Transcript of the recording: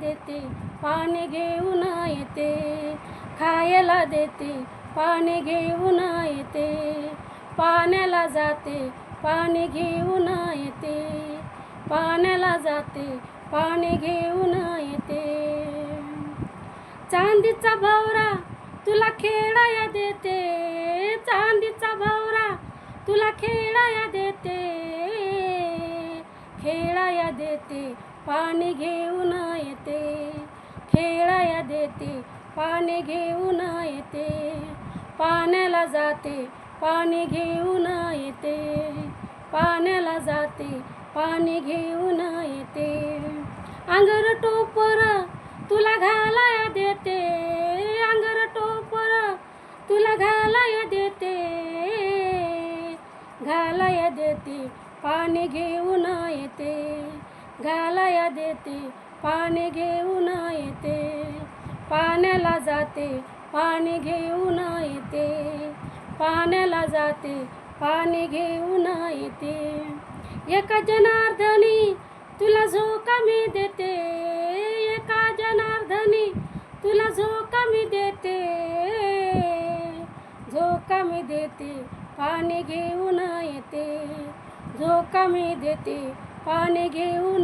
देते पाणी घेऊन येते. खायला देते पाणी घेऊन येते. पाण्याला जाते पाणी घेऊन येते. पाण्याला जाते पाणी घेऊन येते. चांदीचा भवरा तुला खेळाया देते. चांदीचा भवरा तुला खेळाया देते. देते पाणी घेऊन येते. खेळाया देते पाणी घेऊन येते. पाण्याला जाते पाणी घेऊन येते. पाण्याला जाते पाणी घेऊन येते. अंगर टोपर तुला घालाया देते. अंगर टोपर तुला घालाया देते. घालाया देते पाणी घेऊन येते. घालाया देते पाणी घेऊन येते. पाण्याला जाते पाणी घेऊन येते. पाण्याला जाते पाणी घेऊन येते. एका जनार्दनी तुला झोका मी देते. एका जनार्दनी तुला झोका मी देते. झोका मी देते पाणी घेऊन येते. झोका मी देते पाणी घेऊन